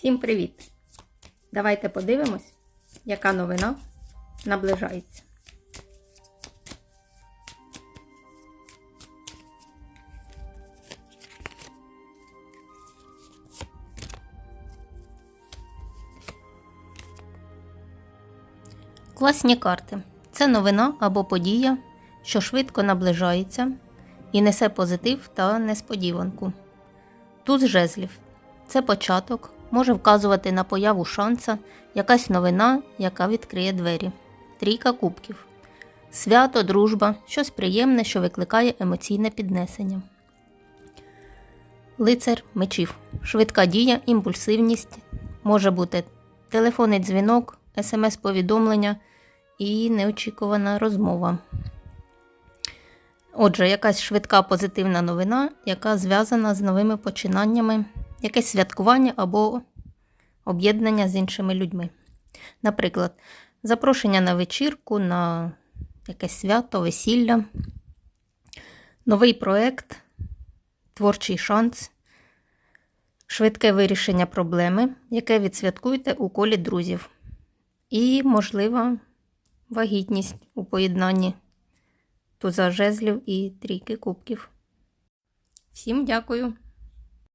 Всім привіт! Давайте подивимось, яка новина наближається. Класні карти. Це новина або подія, що швидко наближається і несе позитив та несподіванку. Туз жезлів це початок, може вказувати на появу шанса, якась новина, яка відкриє двері. Трійка кубків. Свято, дружба, щось приємне, що викликає емоційне піднесення. Лицар мечів. Швидка дія, імпульсивність. Може бути телефонний дзвінок, смс-повідомлення і неочікувана розмова. Отже, якась швидка позитивна новина, яка зв'язана з новими починаннями, якесь святкування або об'єднання з іншими людьми. Наприклад, запрошення на вечірку, на якесь свято, весілля, новий проект, творчий шанс, швидке вирішення проблеми, яке відсвяткуєте у колі друзів. І, можлива, вагітність у поєднанні туза жезлів і трійки кубків. Всім дякую!